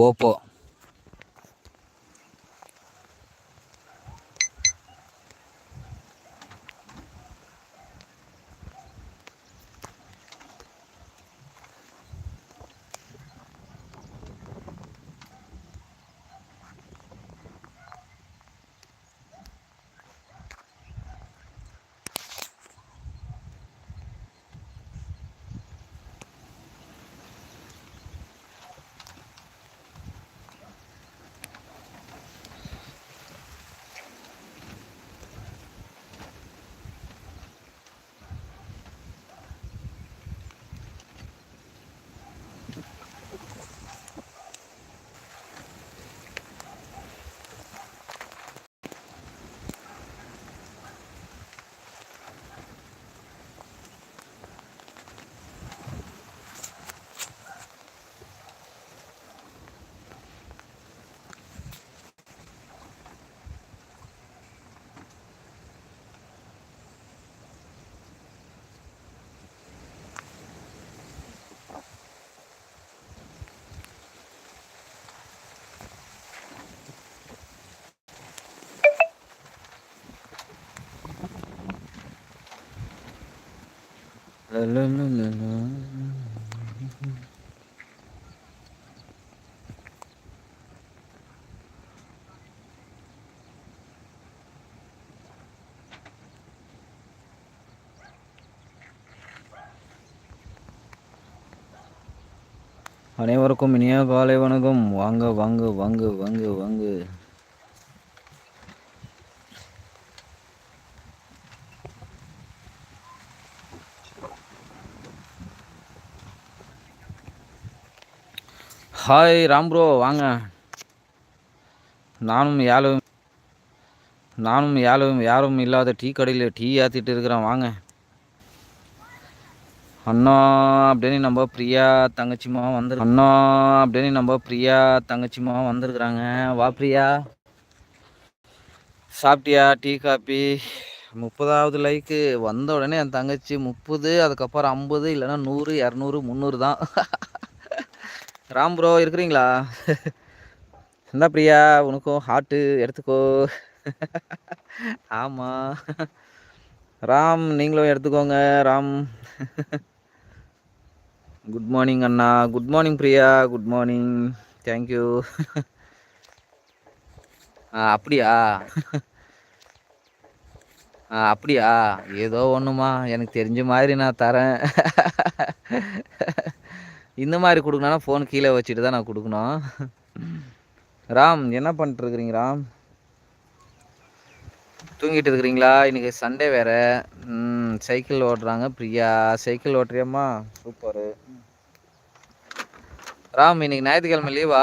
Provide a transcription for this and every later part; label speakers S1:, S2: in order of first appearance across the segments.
S1: Opo. அனைவருக்கும் இனிய காலை வணக்கம். வாங்க வாங்க வாங்க வாங்க வாங்க. ஹாய் ராம் ப்ரோ வாங்க. நானும் யாரும் நானும் யாரும் யாரும் இல்லாத டீ கடையில் டீ ஏற்றிட்டு இருக்கிறேன் வாங்க. அண்ணா அப்படின்னு நம்ம பிரியா தங்கச்சிமா வந்து அண்ணா அப்படின்னு நம்ம பிரியா தங்கச்சிமா வந்திருக்குறாங்க. வா பிரியா. சாப்பிட்டியா? டீ காப்பி முப்பதாவது லைக்கு வந்த உடனே என் தங்கச்சி முப்பது அதுக்கப்புறம் ஐம்பது இல்லைன்னா நூறு இரநூறு முந்நூறு தான். ராம் ப்ரோ இருக்கிறீங்களா? என்ன பிரியா உனக்கும் ஹார்ட்டு எடுத்துக்கோ. ஆமாம் ராம் நீங்களும் எடுத்துக்கோங்க Ram. Good morning Anna. Good morning Priya. Good morning thank you அப்படியா? ஆ அப்படியா? ஏதோ ஒன்றுமா எனக்கு தெரிஞ்ச மாதிரி நான் தரேன். இந்த மாதிரி கொடுக்கணும்னா ஃபோன் கீழே வச்சுட்டு தான் நான் கொடுக்கணும். ராம் என்ன பண்ணிட்டுருக்குறீங்க ராம்? தூங்கிட்டு இருக்கிறீங்களா? இன்றைக்கி சண்டே வேறு. சைக்கிள் ஓட்டுறாங்க பிரியா. சைக்கிள் ஓட்டுறியம்மா? சூப்பரு. ராம் இன்னைக்கு ஞாயிற்றுக்கிழமை லீவா?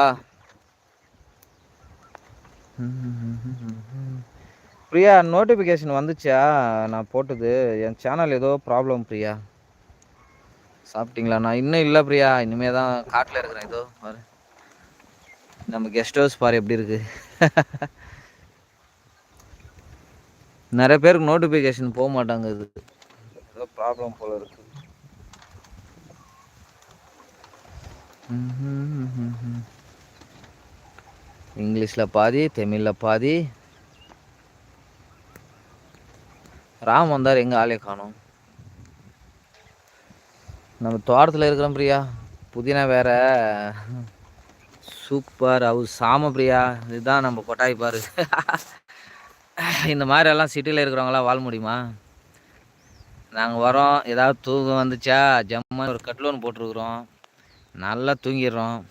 S1: பிரியா நோட்டிஃபிகேஷன் வந்துச்சா? நான் போட்டது. என் சேனல் ஏதோ ப்ராப்ளம் பிரியா? சாப்பிட்டீங்களா? நான் இன்னும் இல்லை பிரியா. இனிமே தான் காட்டில் இருக்கிறேன். ஏதோ பாரு. நம்ம கெஸ்ட் ஹவுஸ் பாரு எப்படி இருக்கு. நிறைய பேருக்கு நோட்டிஃபிகேஷன் போக மாட்டாங்க இது. ஏதோ ப்ராப்ளம் போல இருக்கு. இங்கிலீஷில் பாதி தமிழில் பாதி. ராம் வந்தார். எங்கே ஆளே காணும். நம்ம தோட்டத்தில் இருக்கிறோம் பிரியா. புதினா வேற. சூப்பர். அவர் சாம பிரியா. இதுதான் நம்ம கொட்டாய் பாரு. இந்த மாதிரி எல்லாம் சிட்டியில் இருக்கிறவங்களாம் வாழ முடியுமா? நாங்கள் வரோம். ஏதாவது தூக்கம் வந்துச்சா? ஜம்மா ஒரு கட்லோன் போட்டிருக்குறோம். நல்லா தூங்கிடுறோம்.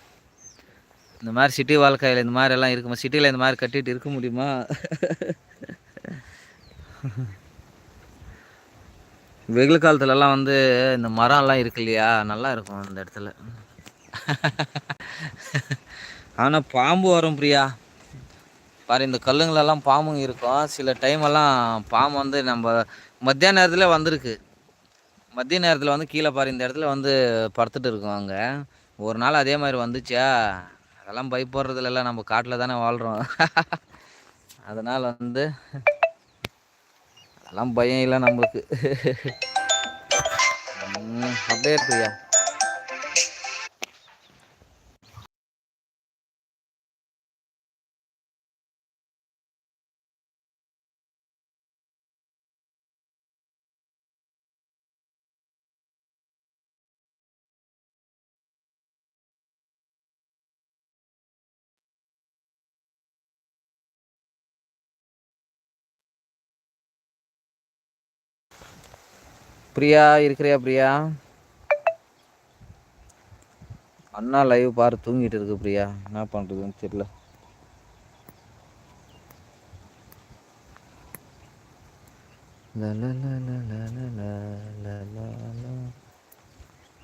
S1: இந்த மாதிரி சிட்டி வாழ்க்கையில் இந்த மாதிரி எல்லாம் இருக்குமா? சிட்டியில் இந்த மாதிரி கட்டிட்டு இருக்க முடியுமா? வெயில் காலத்துலலாம் வந்து இந்த மரம்லாம் இருக்கு இல்லையா? நல்லா இருக்கும் அந்த இடத்துல. ஆனால் பாம்பு வரும் பிரியா. பாரு இந்த கல்லுங்களெல்லாம் பாம்புங்க இருக்கும். சில டைமெல்லாம் பாம்பு வந்து நம்ம மத்தியான நேரத்தில் வந்திருக்கு. மதிய நேரத்தில் வந்து கீழே பாரு இந்த இடத்துல வந்து படுத்துட்டு இருக்கோம் அங்கே. ஒரு நாள் அதே மாதிரி வந்துச்சா? அதெல்லாம் பயப்படுறதுல நம்ம காட்டில் தானே வாழ்கிறோம் அதனால் வந்து அதெல்லாம் பயம் இல்லை நம்மளுக்கு. அப்படியே இருக்குயா பிரியா இருக்கிறியா பிரியா? அண்ணா லைவ் பாரு தூங்கிட்டு இருக்கு பிரியா. என்ன பண்ணுறதுன்னு தெரியல.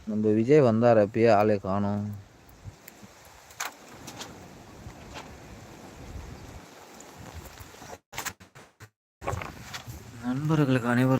S1: நம்ம விஜய் வந்தார் அப்பயே ஆளே காணும். நண்பர்களுக்கு அனைவரும்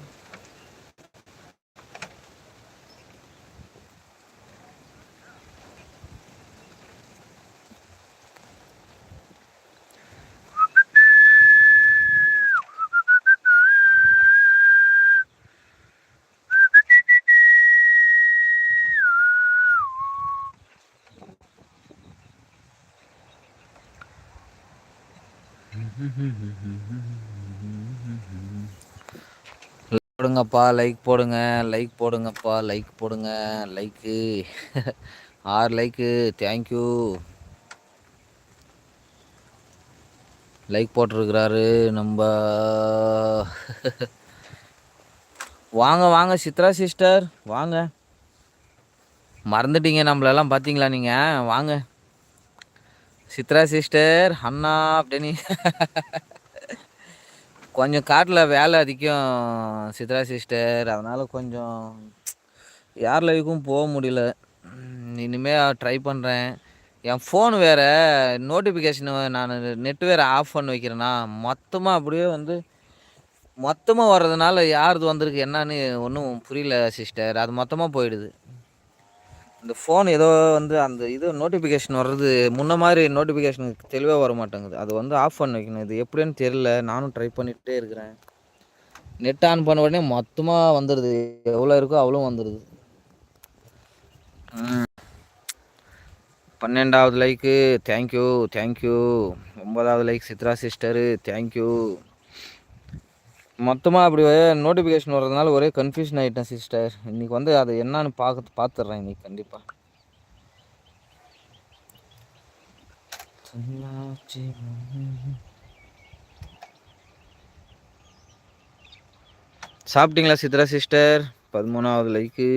S1: போடுங்கப்பா லைக் போடுங்க லைக் போடுங்கப்பா லைக் போடுங்க லைக்கு ஆறு லைக்கு தேங்க்யூ லைக் போட்டிருக்கிறாரு நம்ம வாங்க வாங்க சித்ரா சிஸ்டர் வாங்க. மறந்துட்டீங்க நம்மளெல்லாம் பார்த்தீங்களா நீங்கள் வாங்க. சித்ரா சிஸ்டர் அண்ணா அப்படின்னு. கொஞ்சம் காட்டில் வேலை அதிகம் சித்ரா சிஸ்டர் அதனால் கொஞ்சம் யார் லைவுக்கும் போக முடியல. இனிமேல் ட்ரை பண்ணுறேன் என் ஃபோன் வேறு நோட்டிஃபிகேஷன் நான் நெட் வேறு ஆஃப் பண்ணி வைக்கிறேன்னா மொத்தமாக அப்படியே வந்து மொத்தமாக வர்றதுனால யாருது வந்திருக்கு என்னன்னு ஒன்றும் புரியல சிஸ்டர் அது மொத்தமாக போயிடுது. இந்த ஃபோன் ஏதோ வந்து அந்த இது நோட்டிஃபிகேஷன் வர்றது முன்ன மாதிரி நோட்டிஃபிகேஷன் தெளிவாக வர மாட்டேங்குது. அது வந்து ஆஃப் பண்ண வைக்கணும். இது எப்படின்னு தெரில நானும் ட்ரை பண்ணிகிட்டே இருக்கிறேன். நெட் ஆன் பண்ண உடனே மொத்தமாக வந்துடுது எவ்வளோ இருக்கோ அவ்வளோ வந்துடுது பன்னெண்டாவது like thank you thank you ஒன்பதாவது like Chitra sister thank you மொத்தமாக அப்படி நோட்டிஃபிகேஷன் வர்றதுனால ஒரே கன்ஃபியூஷன் ஆகிட்டேன் சிஸ்டர் இன்றைக்கி வந்து அது என்னன்னு பார்க்க பார்த்துட்றேன் இன்றைக்கி கண்டிப்பாக சாப்பிட்டீங்களா சித்ரா சிஸ்டர் பதிமூணாவது லைக்கு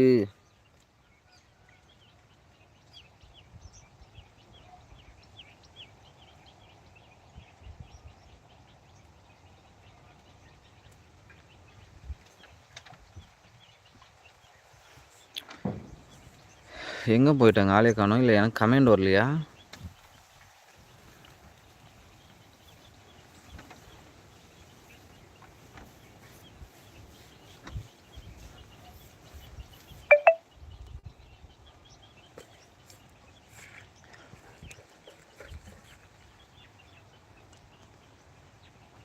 S1: எங்கே போயிட்டாங்க? ஆளே காணும். இல்லை எனக்கு கமெண்ட் வரலையா?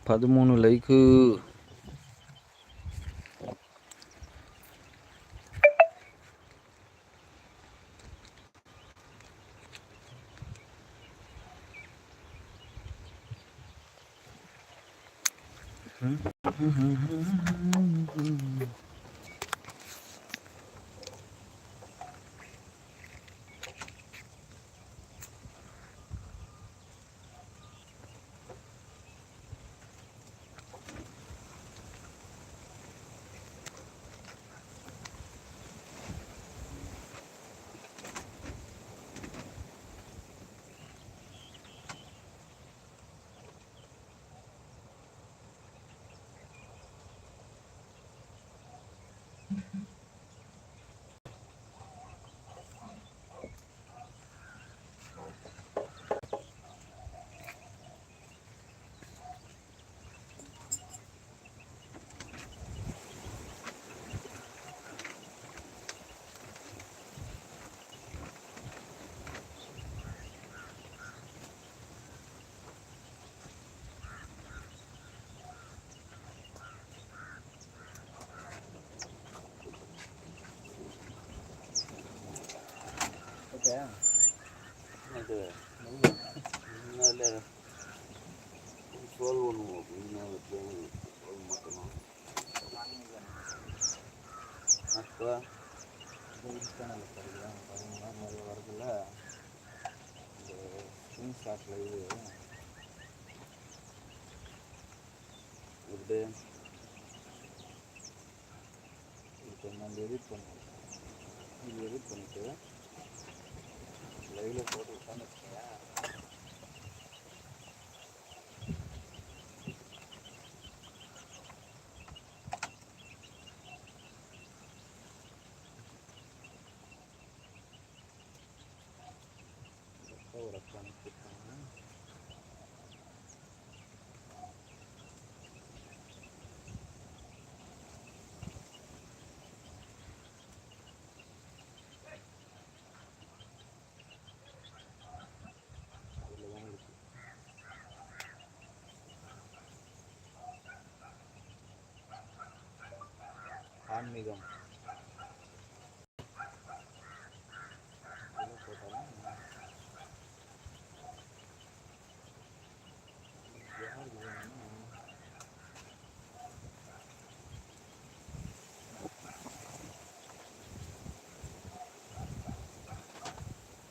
S1: பதிமூணு லைக்கு 嗯嗯嗯嗯嗯。
S2: ಇದು ಇನ್ನಲ್ಲೇ ಸೋಲು ಇನ್ನು ಸೋಲು ಮಾಡ್ತಾನೆ ಮತ್ತು வரதில்ல
S1: ஸ்க்ரீன் ஷாட்டில் இது
S2: எப்படி
S1: இப்போ நம்ம எடிட் பண்ணுவோம் இது எடிட் பண்ணிட்டு லைவில் போட்டு விட்டான்னு ஆன்மீகம்.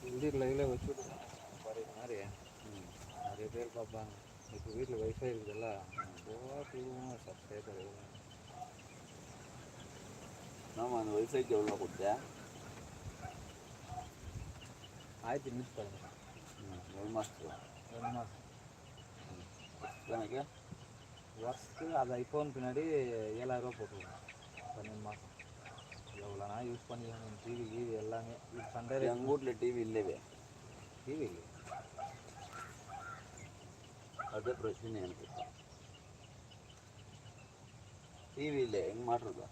S1: இதில் லைவில் வச்சு பாரு மாதிரி. நிறைய பேர் பார்ப்பாங்க. இப்போ வீட்டில் வைஃபை இருக்குதுல்ல. போவா போடுவோம் சப்ஸ்கிரைபர்
S2: ஆமாம் அந்த வெப்சைட் எவ்வளோ கொடுத்தேன்
S1: ஆயிரத்தி நூற்றி பதினொன்று
S2: ஒரு மாதத்துக்கு
S1: ரெண்டு மாதம்
S2: எனக்கு
S1: வருஷத்துக்கு அது ஐஃபோன் பின்னாடி ஏழாயிரரூவா போட்டுருவோம் பன்னெண்டு மாதம் எவ்வளோ நான் யூஸ் பண்ணிக்கலாம் டிவி கீவி எல்லாமே. இது சண்டே
S2: எங்கள் வீட்டில் டிவி இல்லவே.
S1: டிவி இல்லை
S2: அதே பிரச்சனை எனக்கு. டிவி இல்லை எங்கே மாட்டுறதா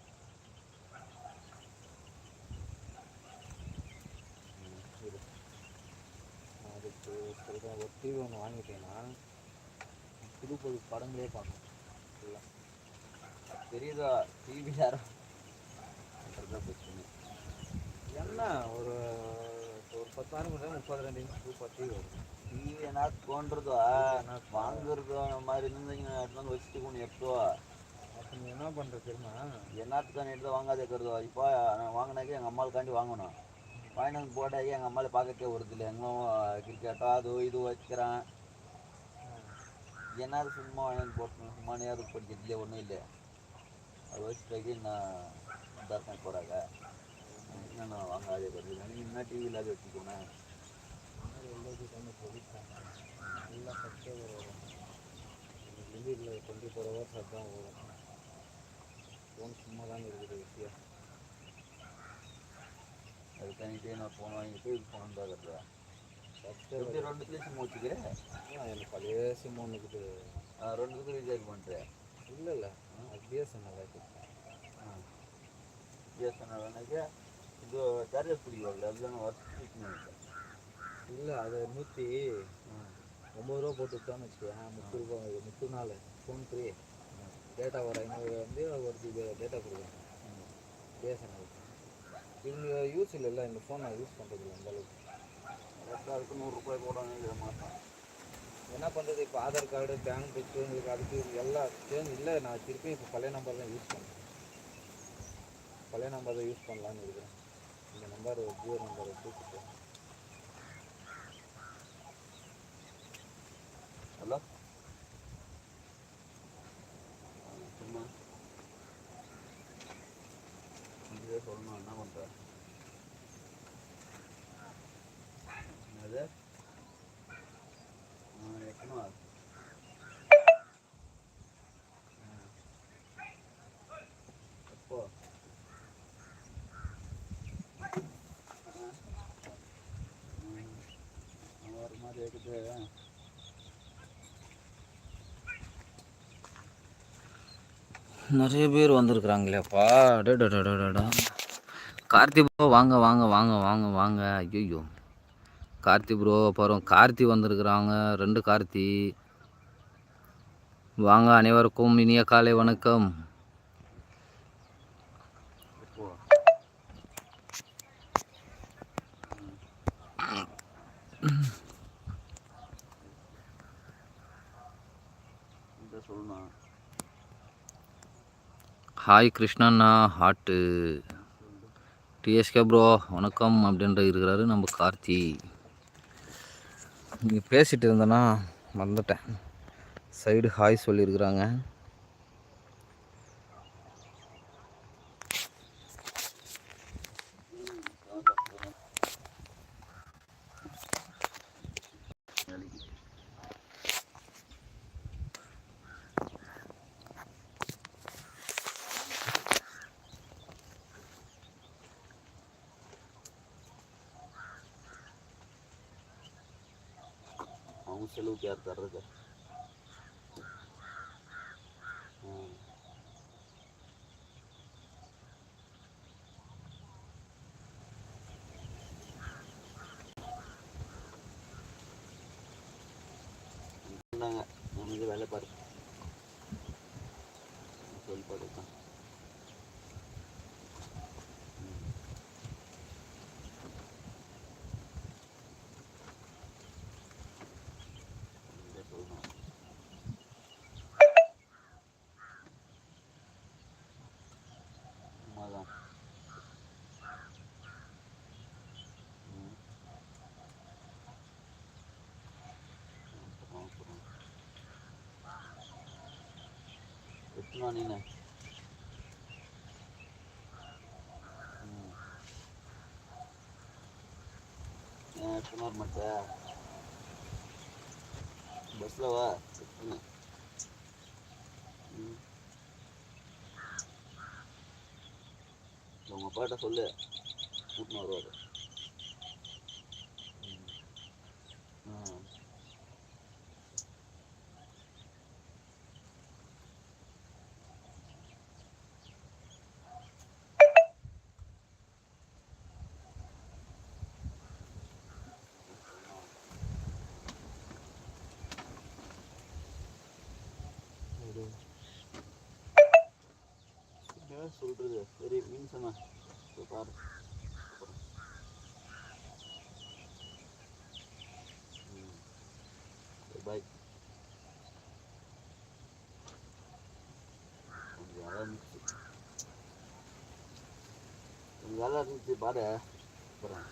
S1: ஒரு டிவி ஒன்று வாங்கிட்டேன்னா புது புது படங்களே பார்க்கணும். ஃபுல்லாக
S2: தெரியுதா டிவி யாரும் பிரச்சனை.
S1: என்ன? ஒரு ஒரு பத்தாயிரம் கூட முப்பது ரெண்டு இன்ச் சூப்பர் டிவி வரும்.
S2: டிவி என்ன தோன்றதோ வாங்குறதோ அந்த மாதிரி இருந்தீங்கன்னா எடுத்து வச்சுட்டு கொண்டு எப்போ
S1: அப்போ என்ன பண்ணுற தெரியுமா?
S2: என்னத்துக்கான எடுத்து வாங்காத இருக்கிறதோ இப்போ நான் வாங்கினாக்கே எங்கள் அம்மாவுக்காண்டி வாங்கணும். வாங்கிட்டு வந்து போட்டாக்கி எங்கள் அம்மாவில் பார்க்கக்கே வருது இல்லை எங்கும் கிரிக்கெட்டோ அது இது வச்சுக்கிறேன் என்னது சும்மா வாங்கி போட்டோம் சும்மா நேரம் படிக்கிறதுலே ஒன்றும் இல்லை அது வச்சுட்டாக்கி நான் தர்ஷன் போடாங்க நான் வாங்காதே இருக்கிறது எனக்கு என்ன டிவி இல்லாத
S1: வச்சுக்கோனேன் நல்லா சப்ஸ்கிரைபர் வரும் லிமிட்டில் டுவெண்ட்டி ஃபோர் ஹவர்ஸ் அதுதான் வரும் ஃபோன் சும்மா தான் இருக்குது விஷயம்
S2: அது தனிட்டே நான் ஃபோன் வாங்கிட்டு இது ஃபோன் பார்க்குறதா
S1: சப்ஸ்கிரைபர்
S2: எப்படி ரெண்டுத்துலேயும் சிம் வச்சுக்கிறேன்
S1: எனக்கு பழைய சிம் ஒன்று இருக்குது.
S2: ரெண்டுத்துக்கும் ரீசார்ஜ் பண்ணுறேன்
S1: இல்லை இல்லை. அது பிஎஸ்என்எல் இருக்குது
S2: பிஎஸ்என்எல் வேணாக்கா இது சார்ஜர் பிடிக்கல அதுதான் வருஷத்துக்கு
S1: இல்லை அது நூற்றி ஒம்பது ரூபா போட்டு விட்டோன்னு வச்சுக்கோங்க முப்பது ரூபா முப்பது நாள். ஃபோன் ஃப்ரீ டேட்டா ஒரு ஐநூறு வந்து ஒரு ஜிபி டேட்டா கொடுக்குறேன் பிஎஸ்என்எல் இவங்க யூஸ் இல்லைல்ல இந்த ஃபோன் நான் யூஸ் பண்ணுறது அந்த அளவுக்கு.
S2: அதுக்கு நூறுரூபாய் போடணும் மாதம்
S1: என்ன பண்ணுறது இப்போ ஆதார் கார்டு பேங்க் புக்கு உங்களுக்கு அதுக்கு இது எல்லாம் சேஞ்ச் இல்லை நான் திருப்பி இப்போ பழைய நம்பர் தான் யூஸ் பண்ணேன் பழைய நம்பர் தான் யூஸ் பண்ணலான்னு இருக்கிறேன். இந்த நம்பர் ஜியோ நம்பரை தூக்கிட்டு.
S2: ஹலோ சும்மா இதே சொல்லணும் என்ன பண்ணுற என்னது எப்போ மாதிரி இருக்குது.
S3: நிறைய பேர் வந்திருக்கிறாங்களேப்பா டா கார்த்திபா வாங்க வாங்க வாங்க வாங்க வாங்க. ஐயோ கார்த்தி ப்ரோ அப்புறம் கார்த்தி வந்திருக்கிறாங்க ரெண்டு கார்த்தி. வாங்க அனைவருக்கும் இனிய காலை வணக்கம். ஹாய் கிருஷ்ணண்ணா ஹாட்டு டிஎஸ்கே ப்ரோ வணக்கம் அப்படின்ற இருக்கிறாரு நம்ம கார்த்தி.
S1: நீங்கள் பேசிகிட்டு இருந்தேன்னா வந்துட்டேன் சைடு ஹாய் சொல்லியிருக்கிறாங்க.
S2: சொன்னாங்க வேலை பாரு. சொல்லி பாருதான் எத்தனை நீனு ம். ஏன் எத்தனை வர மாட்டியா பஸ்ஸில் வா எத்தனை ம். உங்கள் அப்பாட்ட சொல்லு. கூட்டின்னு வருவார். என்ன சொல்கிறது சரி மீன்ஸ் என்ன போய் பாரு. பாய் கொஞ்சம் வேலை இருந்துச்சு கொஞ்சம் வேலை இருந்துச்சு பாரு. அப்புறம்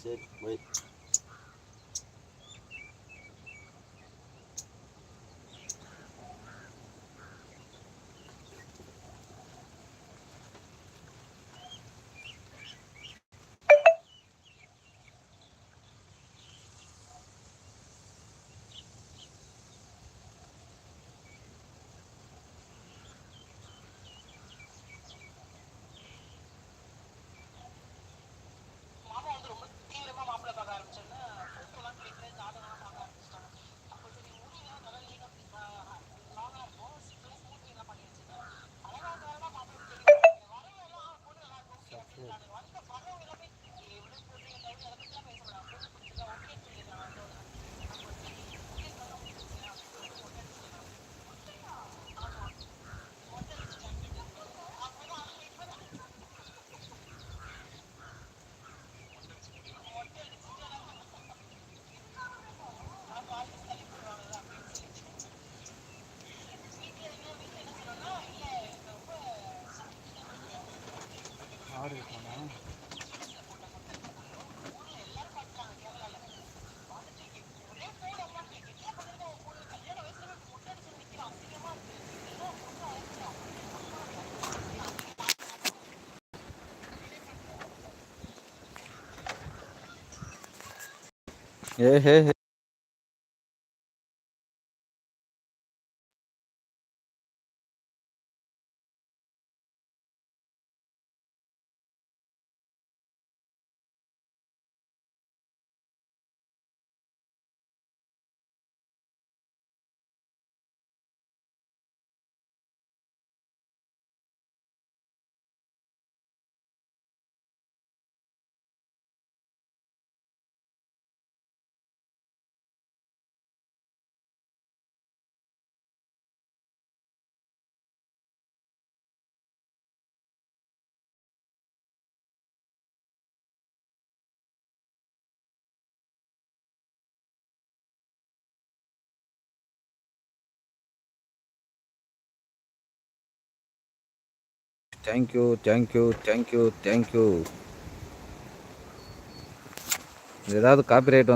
S2: சரி bye
S4: 嘿嘿
S1: 嘿。thank you thank you thank you thank you ஏதாவது காப்பிரைட்